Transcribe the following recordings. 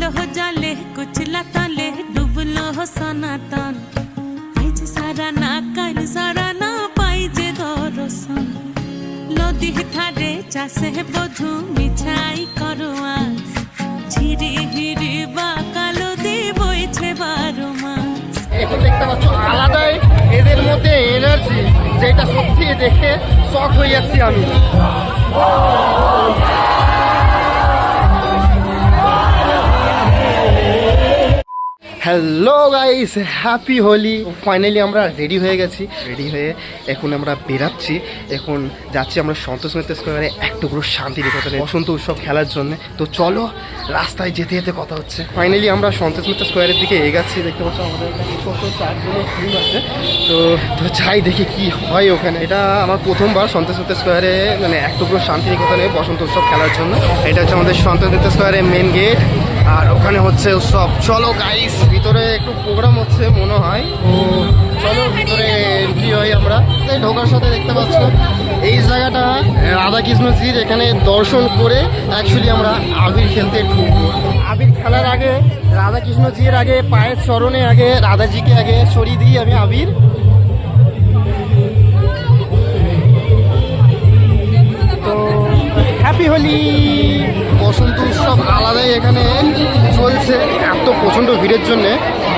আলো জলে কুচলা তলে ডুবলো সনাতন আজ সারা না কাল সারা না পাই যে দর্শন নদী ধারে চাষে বধু মিছাই করো আস ঝিরি হিরি বা কালো দি বইছে বারো মাস এখন দেখতে পাচ্ছ, আলাদাই এদের মধ্যে এনার্জি যেটা সত্যি দেখে শখ হয়ে যাচ্ছি আমি। Hello guys happy Holi finally আমরা রেডি হয়ে গেছি। রেডি হয়ে এখন আমরা বেরাচ্ছি। এখন যাচ্ছি আমরা সন্তোষ মিত্র স্কোয়ারে। এক টুকরো শান্তি নিকেতনে। বসন্ত উৎসব খেলার জন্য। তো চলো, রাস্তায় যেতে যেতে কথা হচ্ছে। ফাইনালি আমরা সন্তোষ মিত্র স্কোয়ারের দিকে এগাচ্ছি। দেখতে পাচ্ছ আমাদের তো তো যাই দেখি কি হয় ওখানে। এটা আমার প্রথমবার সন্তোষ মিত্র স্কোয়ারে মানে এক টুকরো শান্তি নিকেতনে বসন্ত উৎসব খেলার জন্য। এটা হচ্ছে আমাদের সন্তোষ মিত্র স্কোয়ারের মেন গেট আর ওখানে হচ্ছে উৎসব। চলো গাইস ভিতরে একটু প্রোগ্রাম হচ্ছে, মনে হয়। তো চলো, ভিতরে এন্ট্রি হই আমরা? ঢোকার সাথে দেখতে পাচ্ছ, এই জায়গাটা রাধাকৃষ্ণজির এখানে দর্শন করে অ্যাকচুয়ালি আমরা আবির খেলতে ঢুকবো। আবির খেলার আগে, রাধাকৃষ্ণজির আগে, পায়ের চরণে আগে, রাধাজিকে আগে সরিয়ে দিই আমি আবির। হ্যাপি হোলি বসন্ত উৎসব আলাদাই এখানে চলছে। এত প্রচণ্ড ভিড়ের জন্য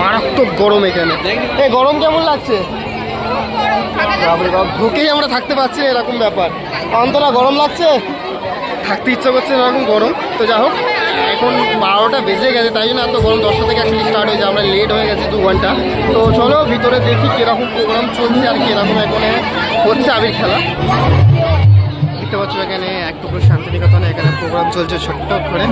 মারাত্মক গরম এখানে। এই গরম কেমন লাগছে? ঢুকেই আমরা থাকতে পারছি না এরকম ব্যাপার। অন্তরা গরম লাগছে? থাকতে ইচ্ছা করছে না এরকম গরম। তো যাই হোক এখন বারোটা বেজে গেছে তাই জন্য এত গরম। দশটা থেকে অ্যাকচুয়ালি স্টার্ট হয়েছে আমরা লেট হয়ে গেছি দু ঘণ্টা। তো চলো ভিতরে দেখি কীরকম প্রোগ্রাম চলছে আর কীরকম এখানে হচ্ছে আবির খেলা। দেখতে পাচ্ছ এখানে এক টুকরো শান্তিনিকেতনে এখানে প্রোগ্রাম চলছে ছোট্ট করে।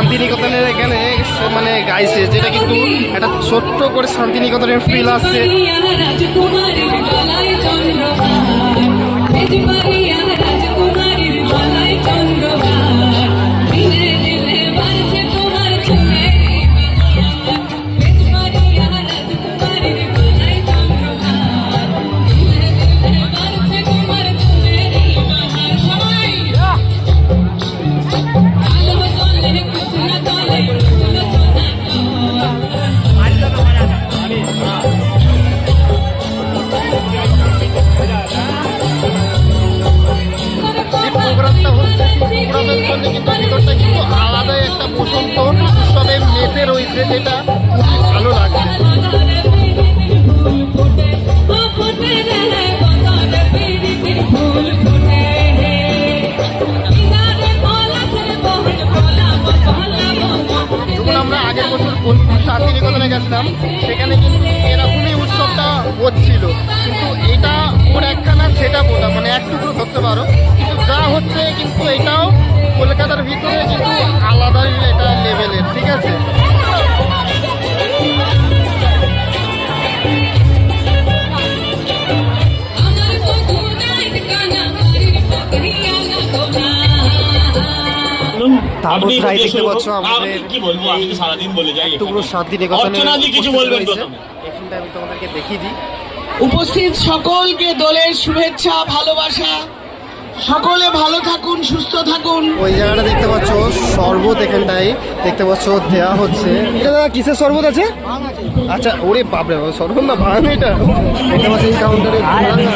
শান্তিনিকেতনের এখানে মানে গাইছে যেটা কিন্তু একটা ছোট্ট করে শান্তিনিকেতনের ফিল আসছে। উৎসবে ওই যেটা খুবই ভালো লাগছে। আমরা আগের বছর শান্তিনিকেতনে গেছিলাম সেখানে কিন্তু উৎসবটা হচ্ছিল। কিন্তু এটা ওর একখানা সেটা বলা মানে এক ধরতে পারো। কিন্তু যা হচ্ছে কিন্তু এটাও কলকাতার ভিতরে কিন্তু আলাদাই এটা লেভেলের ঠিক আছে? তাপস রায় দেখতে পাচ্ছ আমাদের কি বলব? আমি তো সারাদিন বলে যাই টুকরো শান্তিনিকেতনে অর্চনা দি কিছু বলবেন এখানটা আমি তোমাদেরকে দেখিয়ে দিই। উপস্থিত সকলকে দলের শুভেচ্ছা ভালোবাসা। সকলে ভালো থাকুন সুস্থ থাকুন। ওই জায়গাটা দেখতে পাচ্ছ শরবত এখানটায় দেখতে পাচ্ছ দেওয়া হচ্ছে। এটা দাদা কিসের শরবত আছে? আচ্ছা ওরে বাপরে বাপ, শরবত না ভাঙ এটা? দেখতে পাচ্ছ এই কাউন্টারে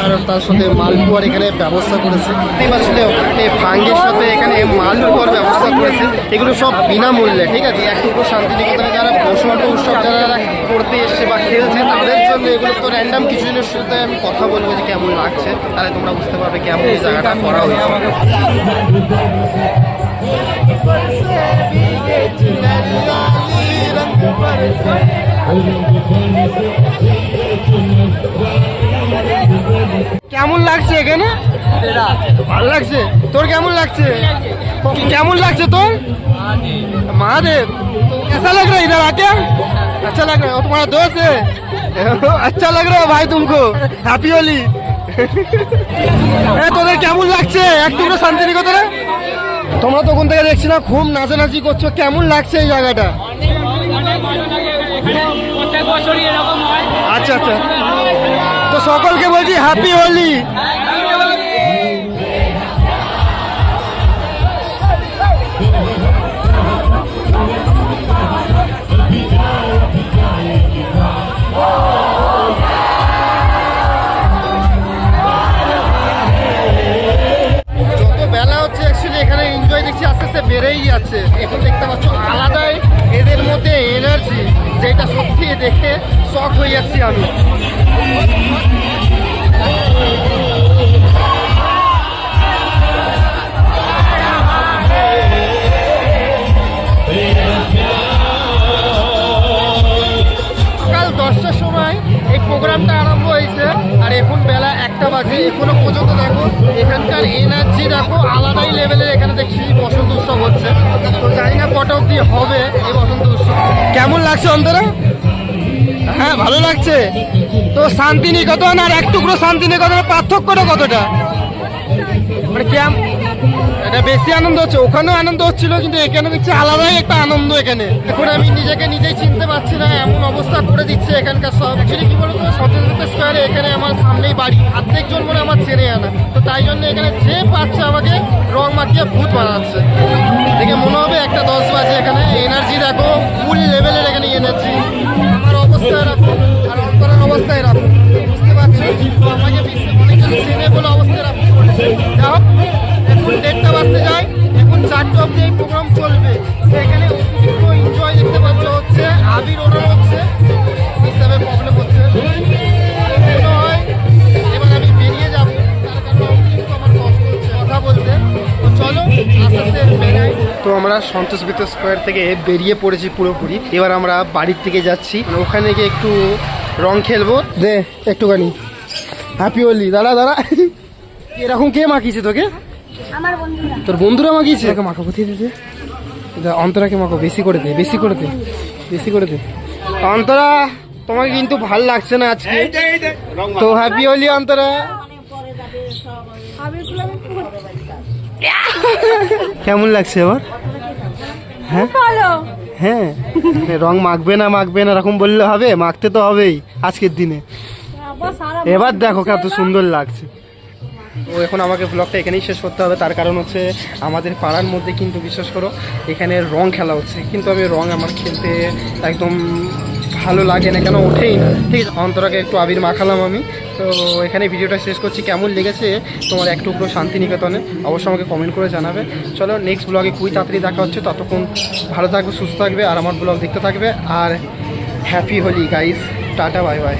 আর তার সাথে মালপোয়ার এখানে ব্যবস্থা করেছে। দেখতে পাচ্ছিলে ওখানে ভাঙ্গের সাথে এখানে মালপোয়ার ব্যবস্থা করেছে। এগুলো সব বিনামূল্যে ঠিক আছে? একটুকু শান্তিনিকেতনে যারা বসন্ত উৎসব যারা করতে এসছে বা খেলছে তাদের জন্য এগুলো তো র্যান্ডাম কিছু জনের সাথে আমি কথা বলব যে কেমন লাগছে। তাহলে তোমরা বুঝতে পারবে কেমন এই জায়গাটা করা হয়েছে। কেমন লাগছে এখানে? ভালো লাগছে তোর কেমন লাগছে কেমন লাগছে তোর महादेव कैसा लग रहा है इधर आके अच्छा लग रहा है और तुम्हारा दोस्त है अच्छा लग रहा है भाई तुमको हैप्पी होली এ তোদের কেমন লাগছে এক টুকরো শান্তিনিকেতনে তোমরা তো কোন থেকে দেখছি না খুব নাচানাচি করছো কেমন লাগছে এই জায়গাটা আচ্ছা আচ্ছা তো সকলকে বলছি হ্যাপি হোলি দশটার সময় এই প্রোগ্রামটা আরম্ভ হয়েছে, আর এখন বেলা একটা বাজে। এখনও পর্যন্ত দেখো, এখানকার এনার্জি দেখো আলাদাই লেভেলের এখানে দেখছি বসন্ত উৎসব হচ্ছে। জানি না কটা অব্দি হবে এই বসন্ত উৎসব। কেমন লাগছে অন্তরা? হ্যাঁ ভালো লাগছে। তো শান্তিনিকেতন আর এক টুকরো শান্তিনিকেতনের পার্থক্যটা কতটা? মানে কেম এটা বেশি আনন্দ হচ্ছে, ওখানেও আনন্দ হচ্ছিল, কিন্তু এখানে দেখছি আলাদাই একটা আনন্দ এখানে। এখন আমি নিজেকে নিজেই চিনতে পারছি না, এমন অবস্থা করে দিচ্ছে এখানকার সব। অ্যাকচুয়ালি কি বলতো, সত্যজিৎ স্কোয়ারে এখানে আমার সামনেই বাড়ি অর্ধেক জন আমার চেনে আনা। তো তাই জন্য এখানে যে পাচ্ছে আমাকে রং মাখিয়ে ভূত বানাচ্ছে। দেখে মনে হবে একটা দশ বাজে এখানে। এনার্জি দেখো ফুল লেভেলের এখানে এনার্জি আমার অবস্থা এরকম আর আমরা সন্তোষ বিত স্কোয়ার থেকে বেরিয়ে পড়েছি পুরোপুরি। এবার আমরা বাড়ির থেকে যাচ্ছি। ওখানে গিয়ে একটু রং খেলব। দে একটুখানি। হ্যাপি হোলি দাঁড়া দাঁড়া। এরকম কে মাখিয়েছে তোকে? তোর বন্ধুরা মাখিয়েছে? তোকে মাখাবো দিয়ে দে দে অন্তরাকে মাখো বেশি করে দে বেশি করে দে বেশি করে দে। অন্তরা তোমাকে কিন্তু ভালো লাগছে না আজকে। তো হ্যাপি হোলি অন্তরা। কেমন লাগছে এবার হ্যাঁ? ভালো। হ্যাঁ। রং মাখবে না মাখবে না এরকম বললে হবে? মাখতে তো হবেই আজকের দিনে। এবার দেখো কত সুন্দর লাগছে। ও এখন আমাকে ব্লগটা এখানেই শেষ করতে হবে। তার কারণ হচ্ছে আমাদের পাড়ার মধ্যে কিন্তু বিশ্বাস করো এখানে রং খেলা হচ্ছে। কিন্তু আমি রং আমার খেলতে একদম ভালো লাগে না কেন ওঠেই না। ঠিক আছে অন্তরাকে একটু আবির মাখালাম আমি। তো এখানে ভিডিওটা শেষ করছি। কেমন লেগেছে? তোমার এক টুকরো শান্তিনিকেতনে অবশ্যই আমাকে কমেন্ট করে জানাবে। চলো নেক্সট ব্লগে খুবই তাড়াতাড়ি দেখা হচ্ছে। ততক্ষণ ভালো থাকবে, সুস্থ থাকবে, আর আমার ব্লগ দেখতে থাকবে। আর happy Holi guys tata bye bye